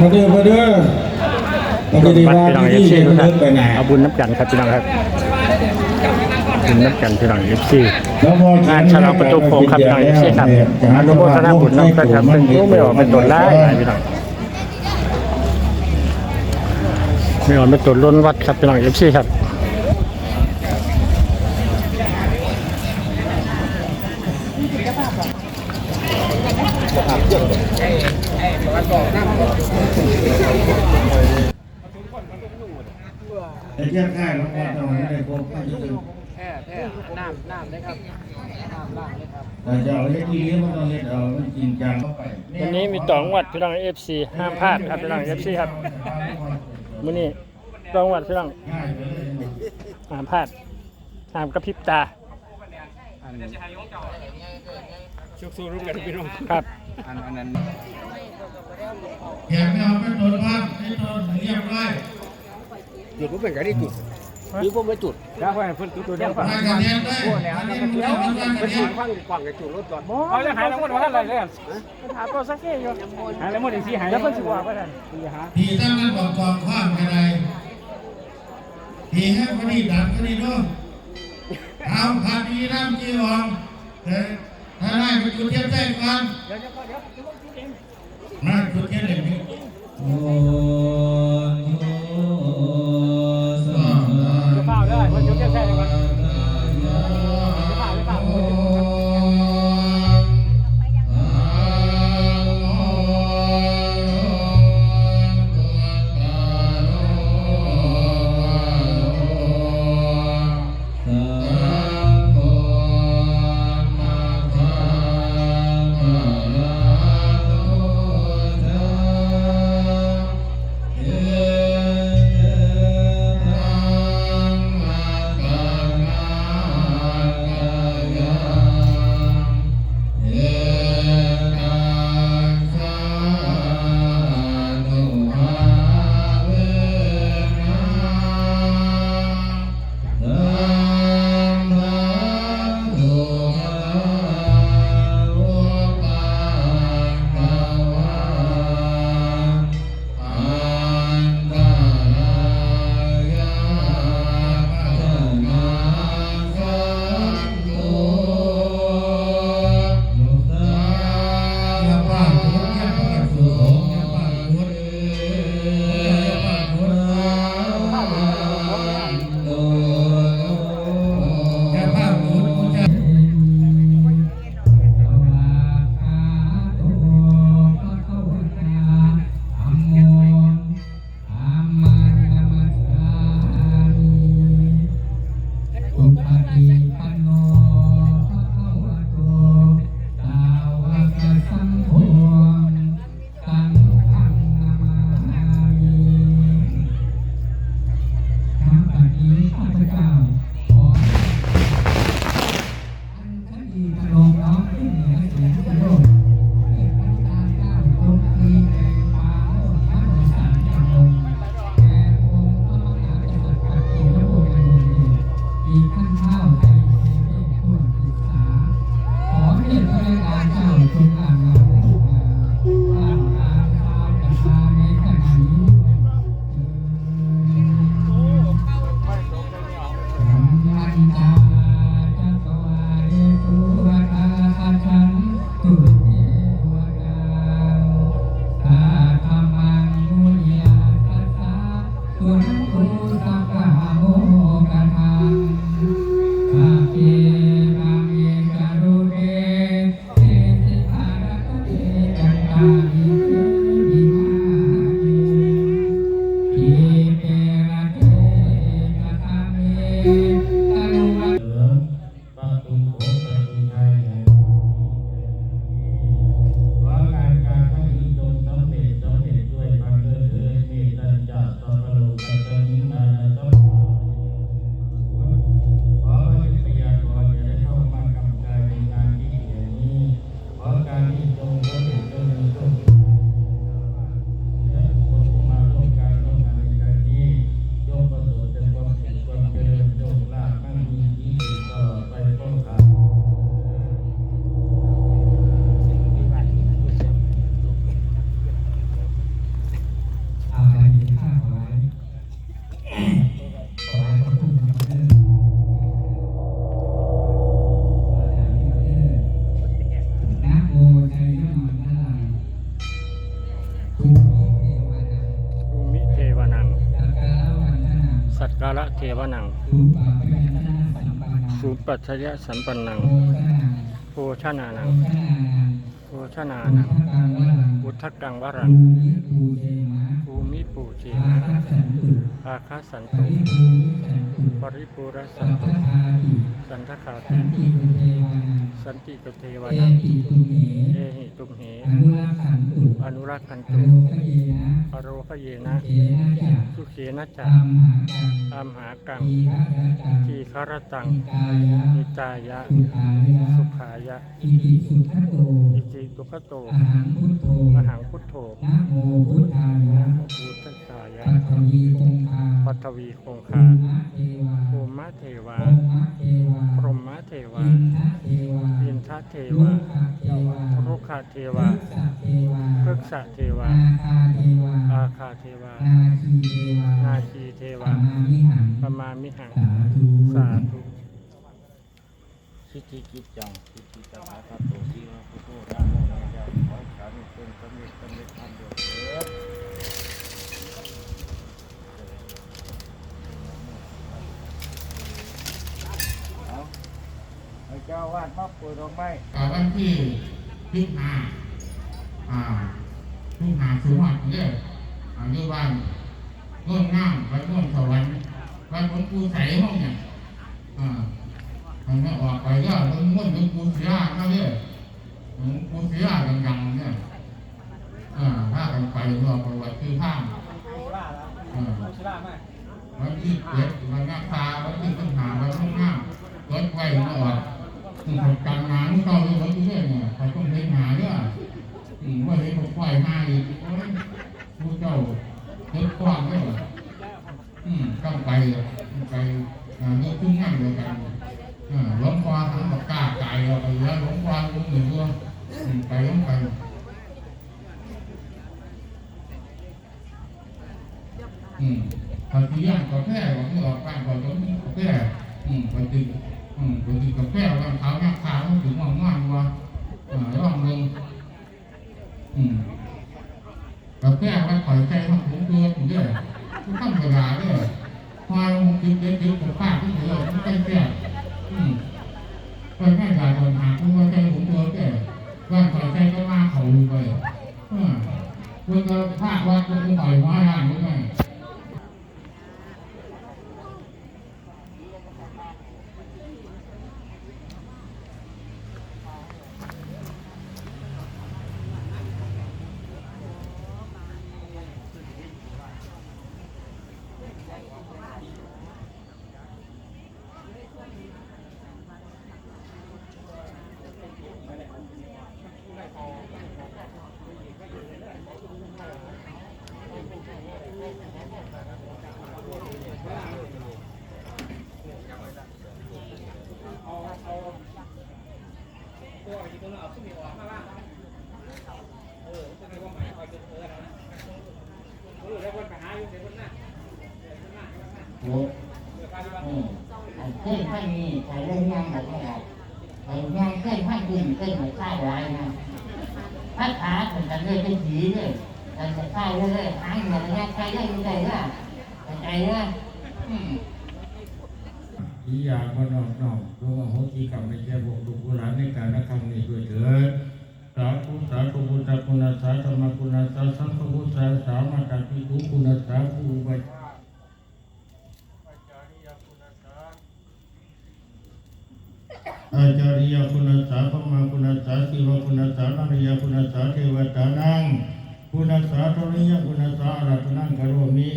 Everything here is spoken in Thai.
มาเด้อมาเด้อปรฏิถบัวัดติพี่น้องเอที่ฟซีที่ทุกมันท่านเดินไปไหนเอาบุญน้ำกันครับพี่น้องครับบุญน้ำกันพี่น้องเอฟซีงานฉลองประตูโค้งครับพี่น้องเอฟซีครับอนุโมทนาบุญน้ำกันครับเป็นรู้ไม่ออกเป็นตนร้ายหลายพี่น้องไม่ออกเป็นตนล้นวัดครับพี่น้องเอฟซีครับ ไอ้เจ้าข้าของเราเราไม่ได้พบกันจริงแท้แท้น้ำน้ำนะครับน้ำล่างเลยครับแต่จะเอาเฮ็ดที่นี้มันต้องเฮ็ดเอามันจริงจังเข้าไปวันนี้มีตองวัดพี่น้องเอฟซีห้ามพลาดครับพี่น้องเอฟซีครับวันนี้ตองวัดพี่น้องง่ายไปเลยห้ามพลาดห้ามกระพริบตาชุกสู้ร่วมกันพี่น้องครับอันอันนั้น แขกไม่เอาไปตรวจพักให้ตรวจเรียบร้อยจุดผมเป็นกันได้จุดหรือผมไม่จุดแล้วค่อยเพิ่นจุดตัวเดียวมากันแทนได้อันนี้มันเรื่องมันกันเพิ่นแทจุนดฟังฟังกับจุดรถก่อนเอาจะหายแล้วหมดว่าอะไรเลยถามตัวสักแค่อยู่หายแล้วหมดอีกทีหายแล้แล้ววเพิ่เพิ่นนสิสิว่าว่าไปไปนั่นทีตั้งนั้นบอกกองข้ามกันใดทีให้คนนี้ดันคนนี้ด้วยเอาพาดีน้ำจีวรเฮ้ยถ้าได้ไปจุดเทียนแจ้งก่อนมาจุดเทีย นเด็กนี่โอ้ วนังสุปปัปยัญชนะสัมปันนังสุปัจฉริยสัมปันนังโพชนานังโภชนาโพนังชนานังพุทธกังวรัอุงทธังวรังภูมิปูเจภูมิปูเจนะนะอาคาสันปตุริภูมิสันตุปริปูรสัสันพตุพทาติสันทคาสัตินติปุเทวานังสันติกเทวเอนังติตุเหเอหิตุมเห อนุรักขันตุอนุรักขันอตุโลคเยนะอโรคเยสุนะเขนะจักสุเขนะจัตากมหากังตามหากังทีฆะระจังทีคารตังนิกายะนิตายะสุขายะ สุขายะ อิติสุขโตอิจิตุขโตอหังพุทโธมหังพุทโธนะโมพุทธายะพุทธสายะปัทวีคงคาปัทวีคงภูคามะเทวาภูมะเทวาพรหมะเทวาพรหมะเทวาอินทะเทวาอินทเทลูวากขเทวารุกขเทพวาฤกษเทวาพฤกษเทวานาคาเทวาอาคาเทวานาคีเทวานาคีเทวาปมามิหังปมามิหังสาธุสาธุสิทธิกิ เป็นสำเร็จสำเร็จทำเดือดเดือดเจ้าวาดมาปลูกดอกไม้อ่าวันที่ที่ห้าอ่าที่ห้าสุวรรณเนี่ยอ่าอยู่บ้านร่วมงามวัดร่วมสวรรค์วัดหลวงปู่ใส่ห้องเนี่ยอ่ามันไม่ออกไปก็มันม้วนหลวงปู่เสียมาเนี่ยหลวงปู่เสียดังๆเนี่ย ถ้ากันไปรอประวัติคือข้างอ่าชิล่าไหมวันที่เจ็ดวันนักตาวันที่ปัญหาวันข้างหน้ารถไฟมาออกต้องทำการงานต้องเข้าเรื่องรถด้วยเนี่ยเขาต้องเล่นหาด้วยอืมว่าเห็นผมปล่อยมาอีกโอ้ยผู้เจ้าเลิกกว้างด้วยเหรออืมต้องไปอะต้องไปอ่าเรื่องขึ้นนั่งเดียวกันอ่าหลวงพ่อทำกับกล้าไก่เราไปแล้วหลวงพ่อลงหนึ่งตัวอืมไปลงไป อืมพอที่ย่างกาแฟก็ไม่ออกบ้านก็ต้องกาแฟอืมพอดีอืมพอดีกาแฟบางเขาหน้าขาวถึงว่างานว่าอ่าร่องลงอืมกาแฟว่าข่อยใจมันถุงตัวอยู่ด้วยทุกขั้นเวลาด้วยพอลงจิบเด็ดจิบกับป้าที่เหลือมันใกล้แก่อืมก็แค่การโดนหาคุณว่าใจถุงตัวแก่ว่าข่อยใจก็มาเขาอยู่ไปอ่าคุณก็พาว่าคุณต่อยว่าอย่างนี้ไงตัวอีกตัวนึงเอาขึ้นมีออกมาบ้างเออจะไม่ว่าหมายคอยเป็นเออนะเออแล้วคนไปหาอยู่เดี๋ยวคนหน้าเดี๋ยวคนหน้าเดี๋ยวคนหน้าโอ้เดี๋ยวการที่ว่าอืมเอาเครื่องท่านนี้เขาลงงานบอกว่าเอางานเครื่องท่านอื่นเครื่องของข้าวไว้นะถ้าขาเป็นกันเลยเป็นผีเลยแต่จะเข้าเลยหางเหมือนกันใครได้ยังไงล่ะใจว่อืม อียาพนอกนอกดวงโหติกรรมไม่ใช่บกดุกุหลานในการนักคำนี้ด้วยเถิดสาธุสาธุพุทธคุณสาธรรมคุณสาสังฆคุณสาสามาตติทุคุณสาภูวิอาจาริยคุณสาพมาคุณสาสิวคุณสานาริยคุณสาเทวตานังคุณสาธริยคุณสาอารัตนังกโรมิ